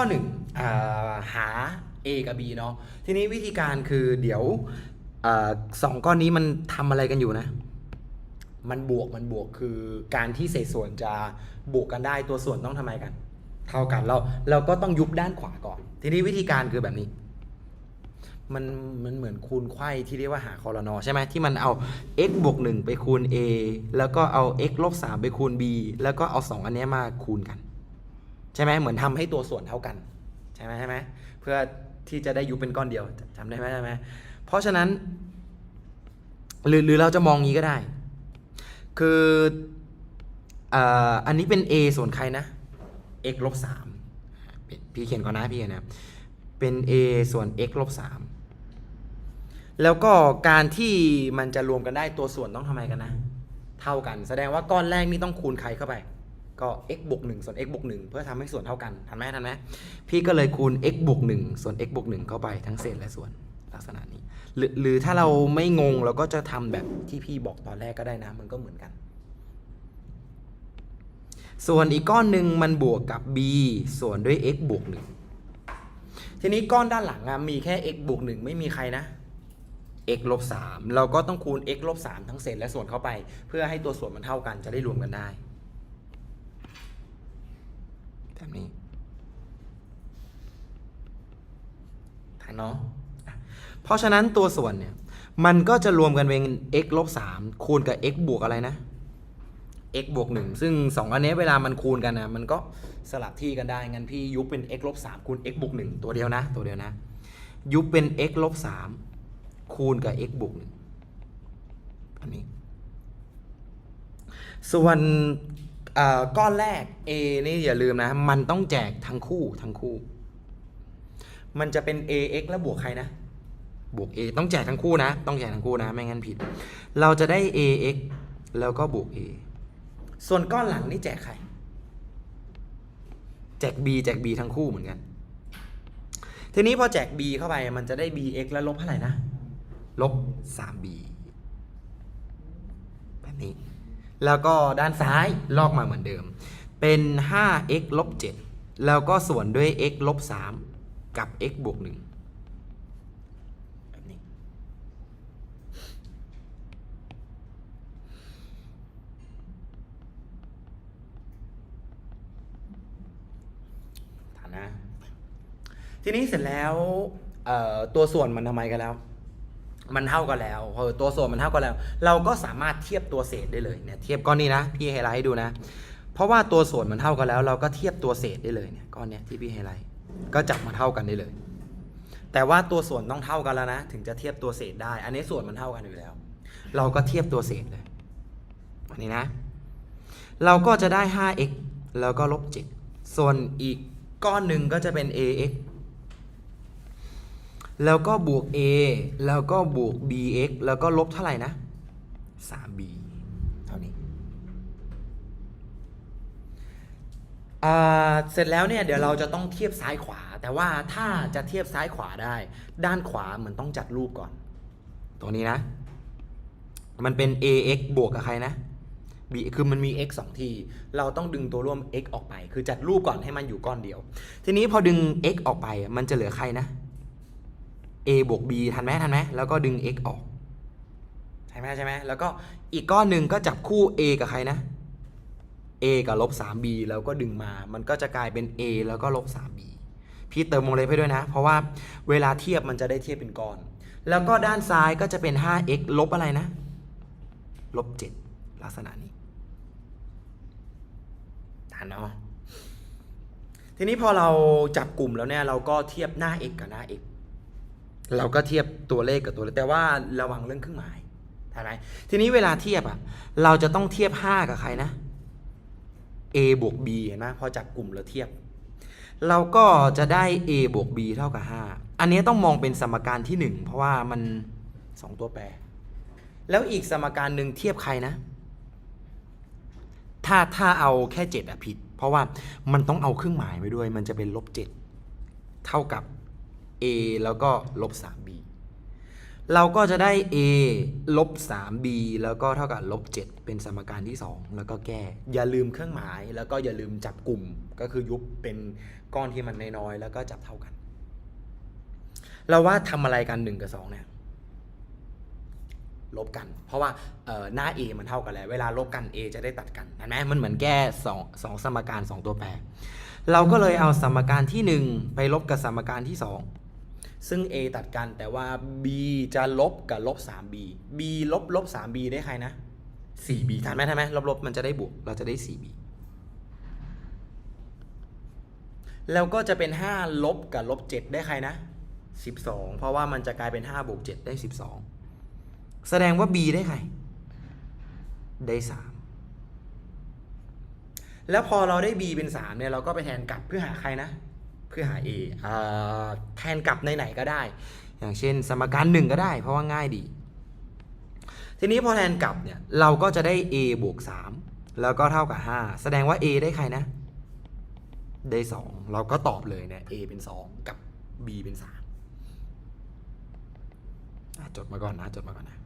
ข้อหนึ่งอ่าหา A กับ B เนาะทีนี้วิธีการคือเดี๋ยวอสองก้อนนี้มันทำอะไรกันอยู่นะ มันบวกมันบวกคือการที่เศษส่วนจะบวกกันได้ตัวส่วนต้องทำไมกัน เท่ากันเราเราก็ต้องยุบด้านขวาก่อน ทีนี้วิธีการคือแบบนี้ มันมันเหมือนคูณไขว้ที่เรียกว่าหาคอรนอใช่ไหมที่มันเอา x บวก1ไปคูณ a แล้วก็เอา x ลบ3ไปคูณ b แล้วก็เอา 2 อันนี้มาคูณกัน ใช่ไหมเหมือนทำให้ตัวส่วนเท่ากันใช่ไหมใช่ไหมเพื่อที่จะได้ยุบเป็นก้อนเดียวจำได้ไหมใช่ไหมเพราะฉะนั้น หรือหรือเราจะมองงี้ก็ได้ คืออันนี้เป็น a ส่วนใครนะ x ลบ3พี่เขียนก่อนนะพี่เขียนนะเป็น a ส่วน x ลบ3แล้วก็การที่มันจะรวมกันได้ตัวส่วนต้องทำไมกันนะ เท่ากัน แสดงว่าก้อนแรกนี่ต้องคูณใครเข้าไป ก็ x บวก1ส่วน x บวก1เพื่อทำให้ส่วนเท่ากันทันไหมทันไหมพี่ก็เลยคูณ x บวก1ส่วน x บวก1เข้าไปทั้งเศษและส่วนลักษณะนี้ หรือหรือถ้าเราไม่งงเราก็จะทำแบบที่พี่บอกตอนแรกก็ได้นะ มันก็เหมือนกัน ส่วนอีกก้อนหนึ่งมันบวกกับ b ส่วนด้วย x บวก1ทีนี้ก้อนด้านหลังอะมีแค่ x บวก1ไม่มีใครนะ x ลบ3เราก็ต้องคูณ x ลบ3ทั้งเศษและส่วนเข้าไป เพื่อให้ตัวส่วนมันเท่ากันจะได้รวมกันได้ แบบนี้ทันเนาะอะเพราะฉะนั้นตัวส่วนเนี่ย มันก็จะรวมกันเป็น x ลบ3คูณกับ x บวกอะไรนะ x บวก1ซึ่ง 2 อันนี้เวลามันคูณกันนะมันก็สลับที่กันได้ งั้นพี่ยุบเป็น x ลบ3คูณ x บวก1ตัวเดียวนะ ตัวเดียวนะ ยุบเป็น x ลบ3คูณกับ x บวก1อันนี้ ส่วน ก้อนแรก a นี่อย่าลืมนะ มันต้องแจกทั้งคู่ทั้งคู่ มันจะเป็น ax แล้วบวกใครนะ บวก a ต้องแจกทั้งคู่นะ ต้องแจกทั้งคู่นะ ไม่งั้นผิด เราจะได้ ax แล้วก็บวก a ส่วนก้อนหลังนี่แจกใคร แจก b แจก b ทั้งคู่เหมือนกัน ทีนี้พอแจก b เข้าไป มันจะได้ bx แล้วลบเท่าไหร่นะ ลบ 3b แบบนี้ แล้วก็ด้านซ้ายลอกมาเหมือนเดิม เป็น 5x ลบ7แล้วก็ส่วนด้วย x ลบ3กับ x บวก1แบบนี้ ฐานะ ทีนี้เสร็จแล้วตัวส่วนมันทำไมกันแล้ว มันเท่ากันแล้วพอตัวส่วนมันเท่ากันแล้ว เราก็สามารถเทียบตัวเศษได้เลยเนี่ยเทียบก้อนนี้นะพี่ไฮไลท์ให้ดูนะ เพราะว่าตัวส่วนมันเท่ากันแล้ว เราก็เทียบตัวเศษได้เลยเนี่ยก้อนเนี้ยที่พี่ไฮไลท์ก็จับมาเท่ากันได้เลย แต่ว่าตัวส่วนต้องเท่ากันแล้วนะ ถึงจะเทียบตัวเศษได้ อันนี้ส่วนมันเท่ากันอยู่แล้ว เราก็เทียบตัวเศษเลยอันนี้นะ เราก็จะได้ 5x แล้วก็ลบ7ส่วนอีกก้อนหนึ่งก็จะเป็น ax แล้วก็บวก a แล้วก็บวก bx แล้วก็ลบเท่าไหร่นะ 3b เท่านี้เสร็จแล้วเนี่ยเดี๋ยวเราจะต้องเทียบซ้ายขวา แต่ว่าถ้าจะเทียบซ้ายขวาได้ ด้านขวาเหมือนต้องจัดรูปก่อน ตัวนี้นะ มันเป็น ax บวกกับใครนะ b คือมันมี x 2 ทีเราต้องดึงตัวร่วม x ออกไป คือจัดรูปก่อนให้มันอยู่ก้อนเดียว ทีนี้พอดึง x ออกไปมันจะเหลือใครนะ a บวก b ทันไหมทันไหมแล้วก็ดึง x ออกใช่ไหมใช่ไหมแล้วก็อีกก้อนหนึ่งก็จับคู่ a กับใครนะ a กับลบ 3b แล้วก็ดึงมา มันก็จะกลายเป็น a แล้วก็ลบ 3b พี่เติมวงเล็บให้ด้วยนะ เพราะว่าเวลาเทียบมันจะได้เทียบเป็นก้อน แล้วก็ด้านซ้ายก็จะเป็น 5x ลบอะไรนะ ลบ 7 ลักษณะนี้ทันเนาะทีนี้พอเราจับกลุ่มแล้วเนี่ย เราก็เทียบหน้า x กับหน้า x เราก็เทียบตัวเลขกับตัวเลขแต่ว่าระวังเรื่องเครื่องหมายใช่ไหมทีนี้เวลาเทียบอะ เราจะต้องเทียบ 5 กับใครนะ a บวก b เห็นไหมพอจับกลุ่มแล้วเทียบ เราก็จะได้ a บวก b เท่ากับ 5 อันนี้ต้องมองเป็นสมการที่ 1 เพราะว่ามัน 2 ตัวแปร แล้วอีกสมการหนึ่งเทียบใครนะ ถ้าถ้าเอาแค่ 7อะผิด เพราะว่ามันต้องเอาเครื่องหมายไว้ด้วย มันจะเป็นลบ7เท่ากับ a แล้วก็ลบ 3b เราก็จะได้ a ลบ 3b แล้วก็เท่ากับลบ 7 เป็นสมการที่ 2 แล้วก็แก้ อย่าลืมเครื่องหมาย แล้วก็อย่าลืมจับกลุ่ม ก็คือยุบเป็นก้อนที่มันน้อยๆ แล้วก็จับเท่ากัน เราว่าทำอะไรกัน 1 กับ 2 เนี่ย ลบกัน เพราะว่าหน้า a มันเท่ากันแล้ว เวลาลบกัน a จะได้ตัดกันเห็นไหมมันเหมือนแก้2 2สมการ 2 ตัวแปร เราก็เลยเอาสมการที่ 1 ไปลบกับสมการที่ 2 ซึ่ง a ตัดกันแต่ว่า b จะลบกับลบ 3b b ลบลบ 3b ได้ใครนะ 4b ทันไหมทันไหมลบลบมันจะได้บวกเราจะได้ 4b แล้วก็จะเป็น 5 ลบกับลบ 7 ได้ใครนะ 12 เพราะว่ามันจะกลายเป็น 5 บวก 7 ได้ 12 แสดงว่า b ได้ใคร ได้ 3 แล้วพอเราได้ b เป็น 3 เนี่ย เราก็ไปแทนกลับเพื่อหาใครนะ เพื่อหา a อ่าแทนกลับในไหนๆก็ได้ อย่างเช่นสมการ 1 ก็ได้ เพราะว่าง่ายดี ทีนี้พอแทนกลับเนี่ยเราก็จะได้ a บวก 3 แล้วก็เท่ากับ 5 แสดงว่า a ได้ใครนะ ได้ 2 เราก็ตอบเลยเนี่ย a เป็น 2 กับ b เป็น3จดมาก่อนนะ จดมาก่อนนะ